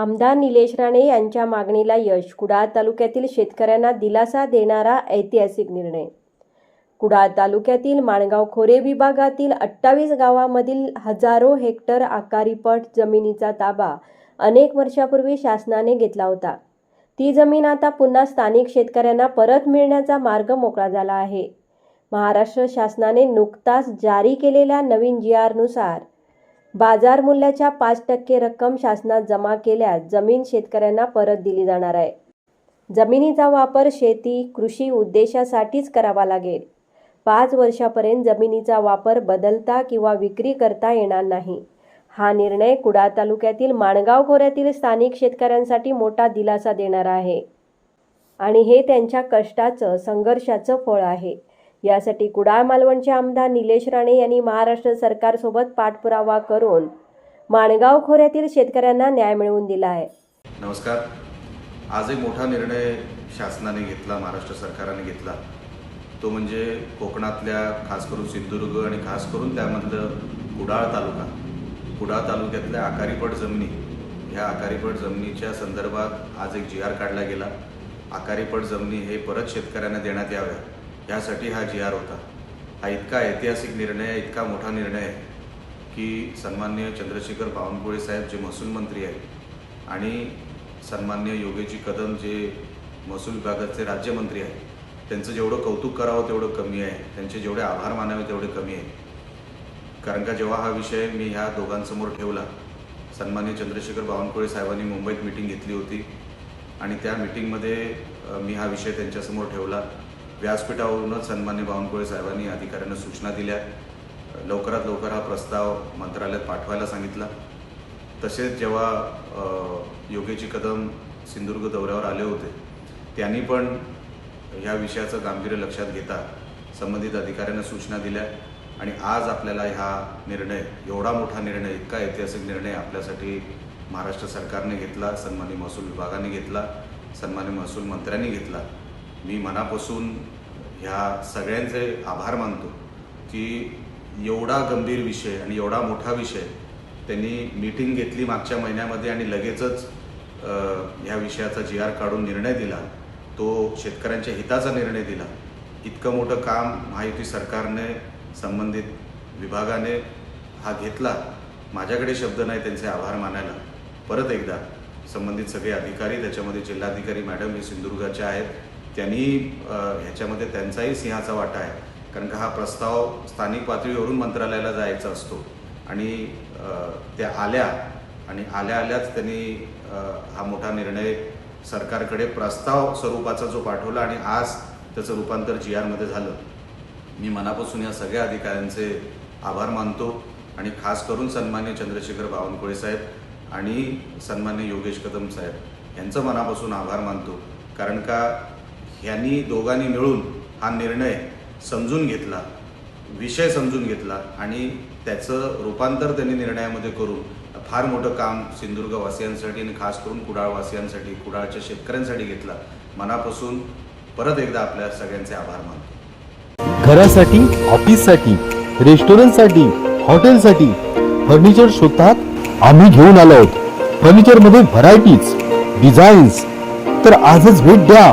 आमदार निलेश राणे यांच्या मागणीला यश. कुडाळ तालुक्यातील शेतकऱ्यांना दिलासा देणारा ऐतिहासिक निर्णय. कुडाळ तालुक्यातील माणगाव खोरे विभागातील अठ्ठावीस गावामधील हजारो हेक्टर आकारीपट जमिनीचा ताबा अनेक वर्षापूर्वी शासनाने घेतला होता. ती जमीन आता पुन्हा स्थानिक शेतकऱ्यांना परत मिळण्याचा मार्ग मोकळा झाला आहे. महाराष्ट्र शासनाने नुकताच जारी केलेल्या नवीन जी आरनुसार बाजार मूल्याच्या पाच टक्के रक्कम शासनात जमा केल्यास जमीन शेतकऱ्यांना परत दिली जाणार आहे. जमिनीचा वापर शेती कृषी उद्देशासाठीच करावा लागेल. पाच वर्षापर्यंत जमिनीचा वापर बदलता किंवा विक्री करता येणार नाही. हा निर्णय कुडाळ तालुक्यातील माणगाव खोऱ्यातील स्थानिक शेतकऱ्यांसाठी मोठा दिलासा देणारा आहे. आणि हे त्यांच्या कष्टाचं संघर्षाचं फळ आहे. यासाठी कुडाळ मालवणचे आमदार निलेश राणे यांनी महाराष्ट्र सरकारसोबत पाठपुरावा करून माणगाव खोऱ्यातील शेतकऱ्यांना न्याय मिळवून दिला आहे. नमस्कार. आज एक मोठा निर्णय शासनाने घेतला महाराष्ट्र सरकारने घेतला. तो म्हणजे कोकणातल्या खास करून सिंधुदुर्ग आणि खास करून त्यामधलं कुडाळ तालुका. कुडाळ तालुक्यातल्या आकारीपट जमिनी ह्या आकारीपट जमिनीच्या संदर्भात आज एक जी आर काढला गेला. आकारीपट जमिनी हे परत शेतकऱ्यांना देण्यात याव्या ह्यासाठी हा जी आर होता. हा इतका ऐतिहासिक निर्णय आहे इतका मोठा निर्णय आहे की सन्मान्य चंद्रशेखर बावनकुळे साहेब जे महसूल मंत्री आहेत आणि सन्मान्य योगेजी कदम जे महसूल विभागाचे राज्यमंत्री आहेत त्यांचं जेवढं कौतुक करावं तेवढं कमी आहे. त्यांचे जेवढे आभार मानावे तेवढे कमी आहे. कारण का जेव्हा हा विषय मी ह्या दोघांसमोर ठेवला सन्मान्य चंद्रशेखर बावनकुळे साहेबांनी मुंबईत मिटिंग घेतली होती आणि त्या मिटिंगमध्ये मी हा विषय त्यांच्यासमोर ठेवला. व्यासपीठावरूनच सन्मान्य बावनकुळे साहेबांनी अधिकाऱ्यांना सूचना दिल्या. लवकरात लवकर हा प्रस्ताव मंत्रालयात पाठवायला सांगितला. तसेच जेव्हा योगेची योगेजी कदम सिंधुदुर्ग दौऱ्यावर आले होते त्यांनी पण ह्या विषयाचं गांभीर्य लक्षात घेता संबंधित अधिकाऱ्यांना सूचना दिल्या आणि आज आपल्याला हा निर्णय एवढा मोठा निर्णय इतका ऐतिहासिक निर्णय आपल्यासाठी महाराष्ट्र सरकारने घेतला सन्मान्य महसूल विभागाने घेतला सन्मान्य महसूल मंत्र्यांनी घेतला. मी मनापासून ह्या सगळ्यांचे आभार मानतो की एवढा गंभीर विषय आणि एवढा मोठा विषय त्यांनी मीटिंग घेतली मागच्या महिन्यामध्ये आणि लगेचच ह्या विषयाचा जी आर काढून निर्णय दिला तो शेतकऱ्यांच्या हिताचा निर्णय दिला. इतकं मोठं काम महायुती सरकारने संबंधित विभागाने हा घेतला. माझ्याकडे शब्द नाही त्यांचे आभार मानायला. परत एकदा संबंधित सगळे अधिकारी त्याच्यामध्ये जिल्हाधिकारी मॅडम हे सिंधुदुर्गाच्या आहेत त्यांनी ह्याच्यामध्ये त्यांचाही सिंहाचा वाटा आहे. कारण का हा प्रस्ताव स्थानिक पातळीवरून मंत्रालयाला जायचा असतो. आणि त्या आल्या आणि आल्या आल्याच त्यांनी हा मोठा निर्णय सरकारकडे प्रस्ताव स्वरूपाचा जो पाठवला आणि आज त्याचं रूपांतर जी आरमध्ये झालं. मी मनापासून या सगळ्या अधिकाऱ्यांचे आभार मानतो आणि खास करून सन्मान्य चंद्रशेखर बावनकुळे साहेब आणि सन्मान्य योगेश कदम साहेब यांचं मनापासून आभार मानतो. कारण का ह्यांनी दोघांनी मिळून हा निर्णय समजून घेतला विषय समजून घेतला आणि त्याचं रूपांतर त्यांनी निर्णयामध्ये करून फार मोठं काम सिंधुदुर्गवासियांसाठी आणि खास करून कुडाळवासियांसाठी कुडाळच्या शेतकऱ्यांसाठी घेतला. मनापासून परत एकदा आपल्या सगळ्यांचे आभार मानतो. घरासाठी ऑफिससाठी रेस्टॉरंटसाठी हॉटेलसाठी फर्निचर शोधतात आम्ही घेऊन आलो आहोत. फर्निचरमध्ये व्हरायटीज डिझाईन्स तर आजच भेट द्या.